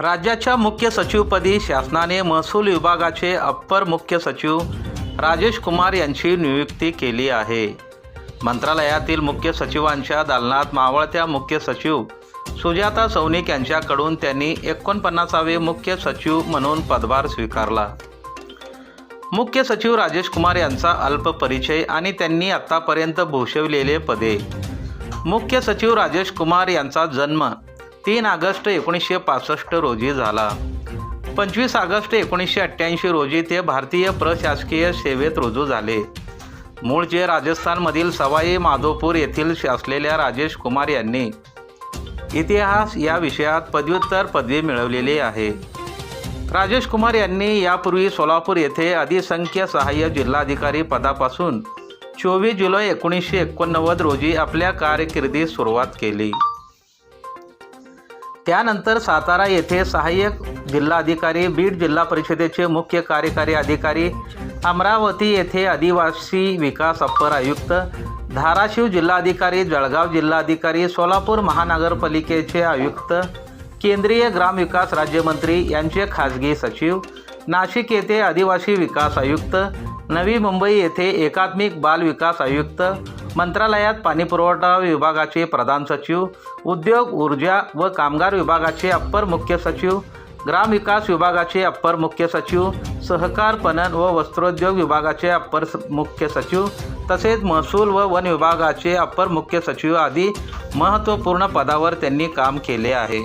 राज्याच्या मुख्य सचिवपदी शासनाने महसूल विभागाचे अप्पर मुख्य सचिव राजेश कुमार यांची नियुक्ती केली आहे. मंत्रालयातील मुख्य सचिवांच्या दालनात मावळत्या मुख्य सचिव सुजाता सौनिक यांच्याकडून त्यांनी एकोणपन्नासावे मुख्य सचिव म्हणून पदभार स्वीकारला. मुख्य सचिव राजेश कुमार यांचा अल्प परिचय आणि त्यांनी आत्तापर्यंत भूषविलेले पदे. मुख्य सचिव राजेश कुमार यांचा जन्म तीन ऑगस्ट एकोणीसशे पासष्ट रोजी झाला. पंचवीस ऑगस्ट एकोणीसशे अठ्ठ्याऐंशी रोजी ते भारतीय प्रशासकीय सेवेत रुजू झाले. मूळचे राजस्थानमधील सवाई माधोपूर येथील असलेल्या राजेश कुमार यांनी इतिहास या विषयात पदव्युत्तर पदवी मिळवलेली आहे. राजेश कुमार यांनी यापूर्वी सोलापूर येथे अधिसंख्य सहाय्य जिल्हाधिकारी पदापासून चोवीस जुलै एकोणीसशे एकोणनव्वद रोजी आपल्या कारकिर्दीस सुरुवात केली. त्यानंतर सातारा येथे सहाय्यक जिल्हाधिकारी बीड जिल्हा परिषदेचे मुख्य कार्यकारी अधिकारी अमरावती येथे आदिवासी विकास अप्पर आयुक्त धाराशिव जिल्हाधिकारी जळगाव जिल्हाधिकारी सोलापूर महानगरपालिकेचे आयुक्त केंद्रीय ग्रामविकास राज्यमंत्री यांचे खाजगी सचिव नाशिक येथे आदिवासी विकास आयुक्त नवी मुंबई येथे एकात्मिक बाल विकास आयुक्त मंत्रालयात पाणीपुरवठा विभागाचे प्रधान सचिव उद्योग ऊर्जा व कामगार विभागाचे अप्पर मुख्य सचिव ग्रामविकास विभागाचे अप्पर मुख्य सचिव सहकार पणन व वस्त्रोद्योग विभागाचे अप्पर स- मुख्य सचिव तसेच महसूल व वन विभागाचे अप्पर मुख्य सचिव आदी महत्त्वपूर्ण पदावर त्यांनी काम केले आहे.